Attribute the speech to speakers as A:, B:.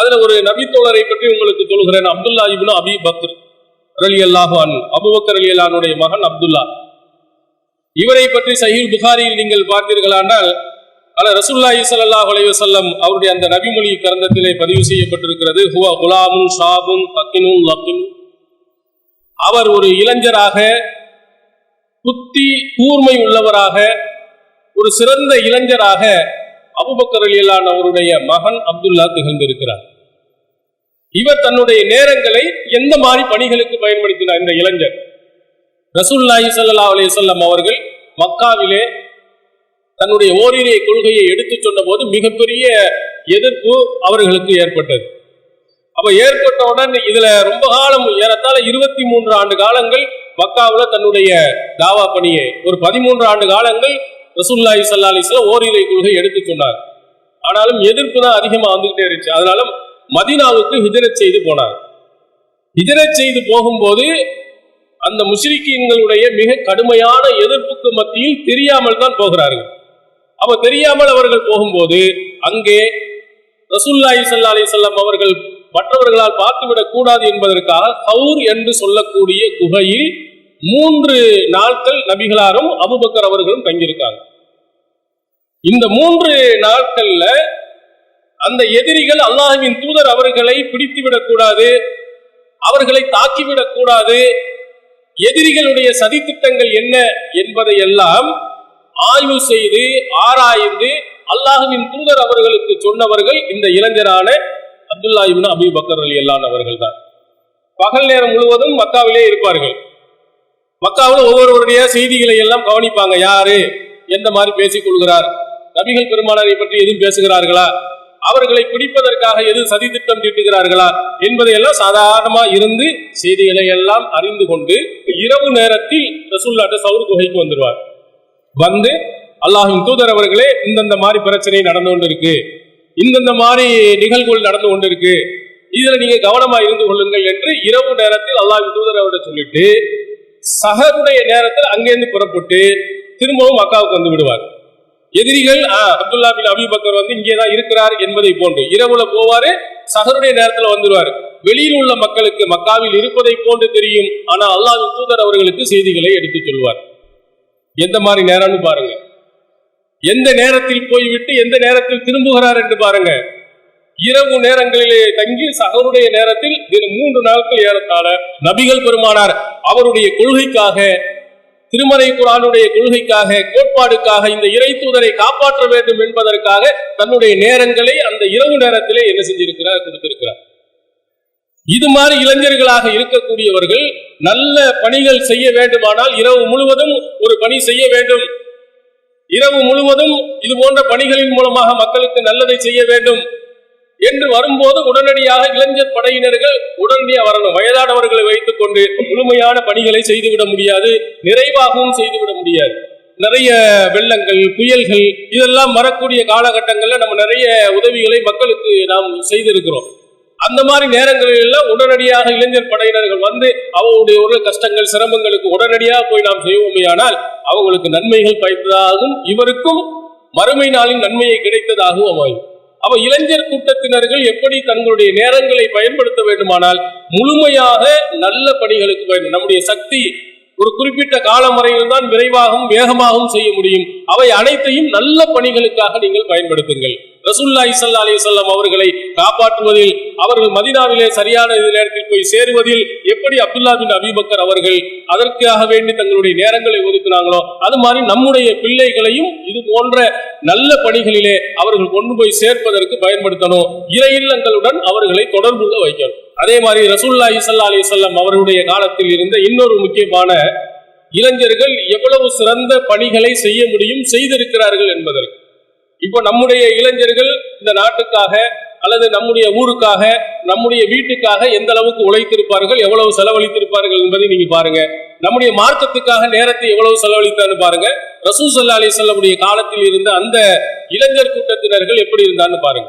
A: அதுல ஒரு நபித்தோழரை பற்றி உங்களுக்கு சொல்கிறேன். அப்துல்லா இப்னு அபி பக்ர் ரலி அல்லாஹான் அபுபக்கர் அலி அல்லானுடைய மகன் அப்துல்லா. இவரை பற்றி சஹீல் புகாரியில் நீங்கள் பார்த்தீர்களானால் அல ரசுல்லா இசல்லா அலைஹி அவருடைய அந்த நபிமொழி கரந்தத்திலே பதிவு செய்யப்பட்டிருக்கிறது. ஹுவ குலாமும் ஷாபும் தக்கினும் லக்கின் அவர் ஒரு இளைஞராக புத்தி கூர்மை உள்ளவராக ஒரு சிறந்த இளைஞராக அபுபக்கர் அலியலான் அவருடைய மகன் அப்துல்லா திகழ்ந்திருக்கிறார். இவர் தன்னுடைய நேரங்களை எந்த மாதிரி பணிகளுக்கு பயன்படுத்தினார் இந்த இளைஞர். ரசூல்லாஹி சல்லா அலைஹி அவர்கள் மக்காவிலே தன்னுடைய ஓரிரை கொள்கையை எடுத்து சொன்ன போது மிகப்பெரிய எதிர்ப்பு அவர்களுக்கு ஏற்பட்டது. அப்ப ஏற்பட்டவுடன் இதுல ரொம்ப காலம் ஏறத்தாழ இருபத்தி மூன்று ஆண்டு காலங்கள் மக்காவில் தன்னுடைய தாவா பணியை ஒரு பதிமூன்று ஆண்டு காலங்கள் ரசூல்லாஹி சல்லா அலைஹி ஓரிரை கொள்கை எடுத்து சொன்னார். ஆனாலும் எதிர்ப்பு தான் அதிகமாக வந்துகிட்டே இருந்துச்சு. அதனால மதீனாவுக்கு ஹிஜரத் செய்து போனார். ஹிஜரத் செய்து போகும்போது அந்த முஷ்ரிக்கீன்களுடைய மிக கடுமையான எதிர்ப்புக்கு மத்தியில் தெரியாமல் தான் போகிறார்கள். அப்ப தெரியாமல் அவர்கள் போகும்போது அங்கே ரசூல்லாஹி சல்லா அலி சொல்லம் அவர்கள் மற்றவர்களால் பார்த்துவிடக் கூடாது என்பதற்காக கவுர் என்று சொல்லக்கூடிய குகையில் மூன்று நாட்கள் நபிகளாரும் அபுபக்கர் அவர்களும் தங்கியிருக்காங்க. இந்த மூன்று நாட்கள்ல அந்த எதிரிகள் அல்லாஹுவின் தூதர் அவர்களை பிடித்து விடக்கூடாது அவர்களை தாக்கிவிடக் கூடாது எதிரிகளுடைய சதித்திட்டங்கள் என்ன என்பதை எல்லாம் ஆய்வு செய்து ஆராய்ந்து அல்லாஹுவின் தூதர் அவர்களுக்கு சொன்னவர்கள் இந்த இளைஞரான அப்துல்லா இப்னு அபி பக்கர் அலி அல்லான் அவர்கள் தான் பகல் நேரம் முழுவதும் மக்காவிலே இருப்பார்கள். மக்காவில் ஒவ்வொருவருடைய செய்திகளை எல்லாம் கவனிப்பாங்க. யாரு? எந்த மாதிரி பேசிக் கொள்கிறார்? நபிகள் பெருமானாரை பற்றி எதுவும் பேசுகிறார்களா? அவர்களை பிடிப்பதற்காக எது சதித்திட்டம் தீட்டுகிறார்களா? என்பதையெல்லாம் சாதாரணமா இருந்து செய்திகளை எல்லாம் அறிந்து கொண்டு இரவு நேரத்தில் ரசூல்லாட்ட சவுர் குகைக்கு வந்துடுவார் வந்து அல்லாஹின் தூதர் அவர்களே இந்தந்த மாதிரி பிரச்சனை நடந்து கொண்டிருக்கு. இந்தந்த மாதிரி நிகழ்வுகள் நடந்து கொண்டிருக்கு. இதுல நீங்க கவனமா இருந்து கொள்ளுங்கள் என்று இரவு நேரத்தில் அல்லாஹின் தூதர் அவர்கிட்ட சொல்லிட்டு சகருடைய நேரத்தில் அங்கிருந்து புறப்பட்டு திரும்பவும் மக்காவுக்கு வந்து விடுவார். எதிரிகள் அப்துல்லா பின் அபிபக்கர் வந்து இங்கே தான் இருக்கிறார் என்பதை போன்று இரவுல போவாரு சகருடைய நேரத்துல வந்துடுவார் வெளியில் உள்ள மக்களுக்கு மக்காவில் இருப்பதை போன்று தெரியும். ஆனா அல்லாஹ்வின் தூதர் அவர்களுக்கு செய்திகளை எடுத்துச் சொல்வார். எந்த மாதிரி நேரம்னு பாருங்க. எந்த நேரத்தில் போய்விட்டு எந்த நேரத்தில் திரும்புகிறார் என்று பாருங்க. இரவு நேரங்களிலே தங்கி சகருடைய நேரத்தில் மூன்று நாட்கள் ஏறத்தாழ நபிகள் பெருமானார் அவருடைய கொள்கைக்காக திருமறை குரானுடைய கொள்கைக்காக கோட்பாடுக்காக இந்த இறை தூதரை காப்பாற்ற வேண்டும் என்பதற்காக தன்னுடைய நேரங்களை அந்த இரவு நேரத்திலே என்ன செஞ்சிருக்கிறார் கொடுத்திருக்கிறார். இது மாதிரி இளைஞர்களாக இருக்கக்கூடியவர்கள் நல்ல பணிகள் செய்ய வேண்டுமானால் இரவு முழுவதும் ஒரு பணி செய்ய வேண்டும். இரவு முழுவதும் இது போன்ற பணிகளின் மூலமாக மக்களுக்கு நல்லதை செய்ய வேண்டும். என்று வரும்போது உடனடியாக இளைஞர் படையினர்கள் உடனடியாக வரணும் வயதானவர்களை வைத்துக் கொண்டு முழுமையான பணிகளை செய்துவிட முடியாது நிறைவாகவும் செய்துவிட முடியாது. நிறைய வெள்ளங்கள் புயல்கள் இதெல்லாம் வரக்கூடிய காலகட்டங்களில் நம்ம நிறைய உதவிகளை மக்களுக்கு நாம் செய்திருக்கிறோம். அந்த மாதிரி நேரங்களில் உடனடியாக இளைஞர் படையினர்கள் வந்து அவங்களுடைய ஒரு கஷ்டங்கள் சிரமங்களுக்கு உடனடியாக போய் நாம் செய்வோமேயானால் அவங்களுக்கு நன்மைகள் பயத்ததாகவும் இவருக்கும் மறுமை நாளின் நன்மையை கிடைத்ததாகவும் அமையும். அவ இளைஞர் கூட்டத்தினர்கள் எப்படி தங்களுடைய நேரங்களை பயன்படுத்த வேண்டுமானால் முழுமையாக நல்ல பணிகளுக்கு பயன் நம்முடைய சக்தி ஒரு குறிப்பிட்ட காலம் வரையில் தான் விரைவாகவும் வேகமாகவும் செய்ய முடியும். அவை அனைத்தையும் நல்ல பணிகளுக்காக நீங்கள் பயன்படுத்துங்கள். ரசுல்லா இசல்லா அலைஹி வஸல்லம் அவர்களை காப்பாற்றுவதில் அவர்கள் மதினாவிலே சரியான நேரத்தில் போய் சேருவதில் எப்படி அப்துல்லா பின் அபிபக்கர் அவர்கள் அதற்காக வேண்டி தங்களுடைய நேரங்களை ஒதுக்குனாங்களோ அது மாதிரி நம்முடைய பிள்ளைகளையும் இது போன்ற நல்ல பணிகளிலே அவர்கள் கொண்டு போய் சேர்ப்பதற்கு பயன்படுத்தணும். இறை இல்லங்களுடன் அவர்களை தொடர்புள்ள வைக்கணும். அதே மாதிரி ரசூல்லா இசல்லா அலி சொல்லம் அவர்களுடைய காலத்தில் இருந்த இன்னொரு முக்கியமான இளைஞர்கள் எவ்வளவு சிறந்த பணிகளை செய்ய முடியும் செய்திருக்கிறார்கள் என்பதற்கு. இப்போ நம்முடைய இளைஞர்கள் இந்த நாட்டுக்காக அல்லது நம்முடைய ஊருக்காக நம்முடைய வீட்டுக்காக எந்த அளவுக்கு உழைத்திருப்பார்கள் எவ்வளவு செலவழித்திருப்பார்கள் என்பதை நீங்க பாருங்க. நம்முடைய மார்க்கத்துக்காக நேரத்தை எவ்வளவு செலவழித்தான்னு பாருங்க. ரசூல் சல்லா அலிசல்லமுடைய காலத்தில் இருந்த அந்த இளைஞர் கூட்டத்தினர்கள் எப்படி இருந்தான்னு பாருங்க.